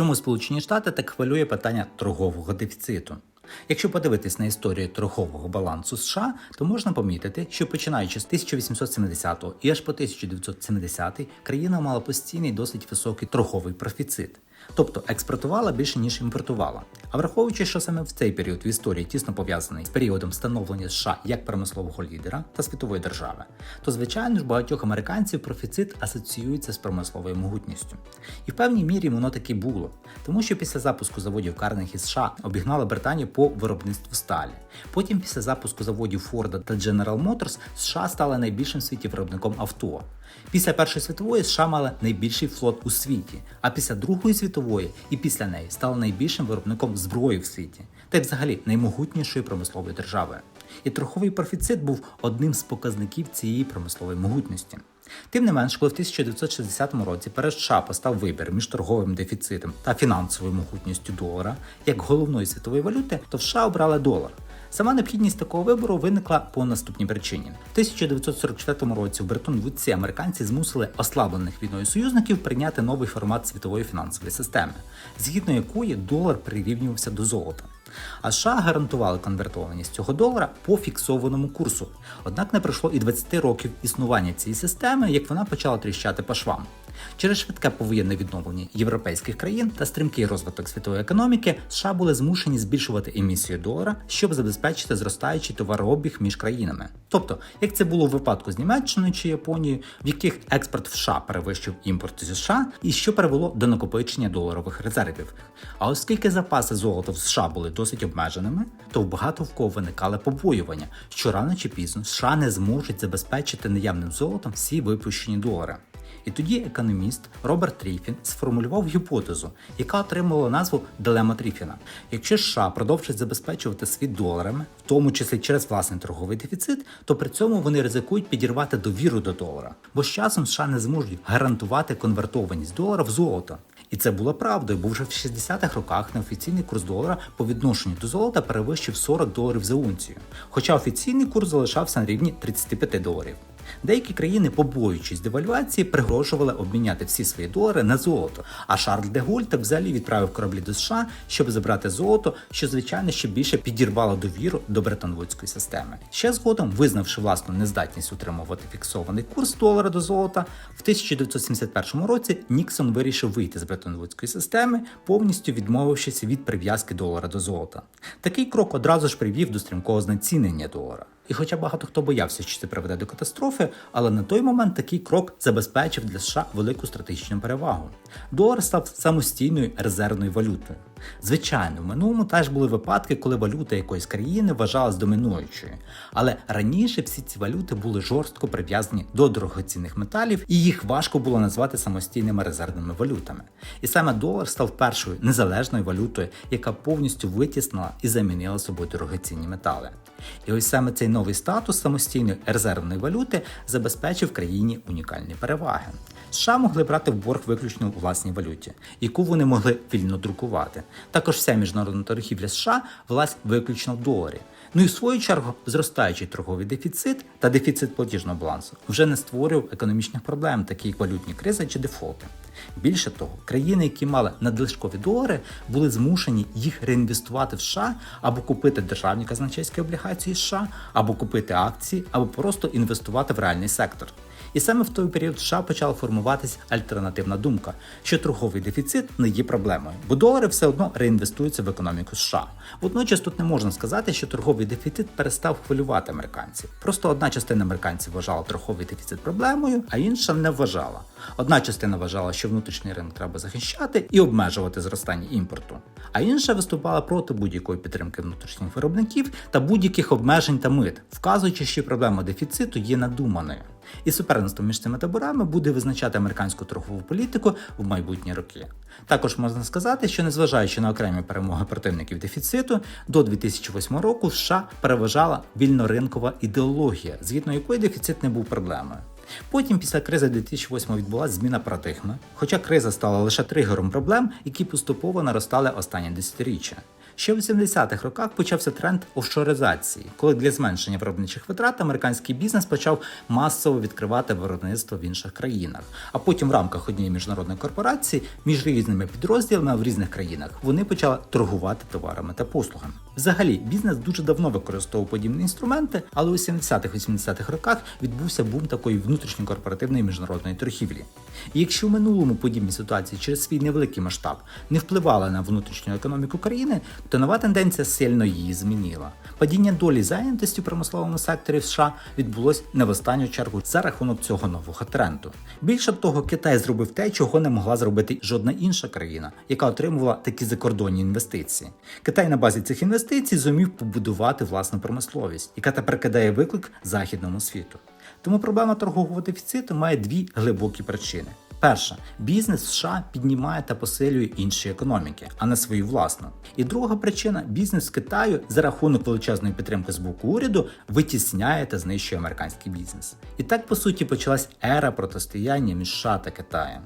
Чому Сполучені Штати так хвилює питання торгового дефіциту? Якщо подивитись на історію торгового балансу США, то можна помітити, що починаючи з 1870 і аж по 1970 країна мала постійний досить високий торговий профіцит. Тобто експортувала більше ніж імпортувала. А враховуючи, що саме в цей період в історії тісно пов'язаний з періодом становлення США як промислового лідера та світової держави, то звичайно ж багатьох американців профіцит асоціюється з промисловою могутністю. І в певній мірі воно таки було, тому що після запуску заводів Карнегі США обігнала Британію по виробництву сталі. Потім, після запуску заводів Форда та General Motors, США стали найбільшим в світі виробником авто. Після Першої світової США мали найбільший флот у світі, а після Другої світової і після неї стали найбільшим виробником зброї в світі, та й взагалі наймогутнішої промислової держави. І торговий профіцит був одним з показників цієї промислової могутності. Тим не менш, коли в 1960 році перед США постав вибір між торговим дефіцитом та фінансовою могутністю долара як головної світової валюти, то США обрали долар. Сама необхідність такого вибору виникла по наступній причині. В 1944 році в Бреттон-Вудсі американці змусили ослаблених війною союзників прийняти новий формат світової фінансової системи, згідно якої долар прирівнювався до золота. А США гарантували конвертованість цього долара по фіксованому курсу. Однак не пройшло і 20 років існування цієї системи, як вона почала тріщати по швам. Через швидке повоєнне відновлення європейських країн та стрімкий розвиток світової економіки США були змушені збільшувати емісію долара, щоб забезпечити зростаючий товарообіг між країнами. Тобто, як це було в випадку з Німеччиною чи Японією, в яких експорт в США перевищив імпорт зі США, і що привело до накопичення доларових резервів. А оскільки запаси золота в США були досить обмеженими, то в багато в кого виникали побоювання, що рано чи пізно США не зможуть забезпечити наявним золотом всі випущені долари. І тоді економіст Роберт Тріфін сформулював гіпотезу, яка отримала назву Дилема Тріфіна. Якщо США продовжать забезпечувати світ доларами, в тому числі через власний торговий дефіцит, то при цьому вони ризикують підірвати довіру до долара, бо з часом США не зможуть гарантувати конвертованість долара в золото. І це було правдою, бо вже в 60-х роках неофіційний курс долара по відношенню до золота перевищив 40 доларів за унцію, хоча офіційний курс залишався на рівні 35 доларів. Деякі країни, побоюючись девальвації, пригрожували обміняти всі свої долари на золото. А Шарль де Голь так взагалі відправив кораблі до США, щоб забрати золото, що звичайно ще більше підірвало довіру до Бреттон-Вудської системи. Ще згодом, визнавши власну нездатність утримувати фіксований курс долара до золота, в 1971 році Ніксон вирішив вийти з Бреттон-Вудської системи, повністю відмовившись від прив'язки долара до золота. Такий крок одразу ж привів до стрімкого знецінення долара. І хоча багато хто боявся, що це приведе до катастрофи, але на той момент такий крок забезпечив для США велику стратегічну перевагу. Долар став самостійною резервною валютою. Звичайно, в минулому теж були випадки, коли валюта якоїсь країни вважалась домінуючою. Але раніше всі ці валюти були жорстко прив'язані до дорогоцінних металів, і їх важко було назвати самостійними резервними валютами. І саме долар став першою незалежною валютою, яка повністю витіснила і замінила собою дорогоцінні метали. І ось саме цей новий статус самостійної резервної валюти забезпечив країні унікальні переваги. США могли брати в борг виключно у власній валюті, яку вони могли вільно друкувати. Також вся міжнародна торгівля США власть виключно в доларі. Ну і в свою чергу зростаючий торговий дефіцит та дефіцит платіжного балансу вже не створював економічних проблем, такі як валютні кризи чи дефолти. Більше того, країни, які мали надлишкові долари, були змушені їх реінвестувати в США або купити державні казначейські облігації США, або купити акції, або просто інвестувати в реальний сектор. І саме в той період США почала формуватися альтернативна думка, що торговий дефіцит не є проблемою, бо долари все одно реінвестуються в економіку США. Водночас тут не можна сказати, що торговий дефіцит перестав хвилювати американців. Просто одна частина американців вважала торговий дефіцит проблемою, а інша не вважала. Одна частина вважала, що внутрішній ринок треба захищати і обмежувати зростання імпорту, а інша виступала проти будь-якої підтримки внутрішніх виробників та будь-яких обмежень та мит, вказуючи, що проблема дефіциту є надуманою. І суперництво між цими таборами буде визначати американську торгову політику в майбутні роки. Також можна сказати, що незважаючи на окремі перемоги противників дефіциту, до 2008 року США переважала вільноринкова ідеологія, згідно якої дефіцит не був проблемою. Потім, після кризи 2008 відбулася зміна парадигми, хоча криза стала лише тригером проблем, які поступово наростали останні десятиріччя. Ще у 70-х роках почався тренд офшоризації, коли для зменшення виробничих витрат американський бізнес почав масово відкривати виробництво в інших країнах. А потім в рамках однієї міжнародної корпорації між різними підрозділами в різних країнах вони почали торгувати товарами та послугами. Взагалі, бізнес дуже давно використовував подібні інструменти, але у 70-х-80-х роках відбувся бум такої внутрішньокорпоративної міжнародної торгівлі. І якщо в минулому подібні ситуації через свій невеликий масштаб не впливали на внутрішню економіку країни, то нова тенденція сильно її змінила. Падіння долі зайнятості в промисловому секторі США відбулось не в останню чергу за рахунок цього нового тренду. Більше того, Китай зробив те, чого не могла зробити жодна інша країна, яка отримувала такі закордонні інвестиції. Китай на базі цих інвестицій зумів побудувати власну промисловість, яка тепер кидає виклик західному світу. Тому проблема торгового дефіциту має дві глибокі причини. Перша, бізнес США піднімає та посилює інші економіки, а не свою власну. І друга причина бізнес з Китаю за рахунок величезної підтримки з боку уряду витісняє та знищує американський бізнес. І так по суті почалась ера протистояння між США та Китаєм.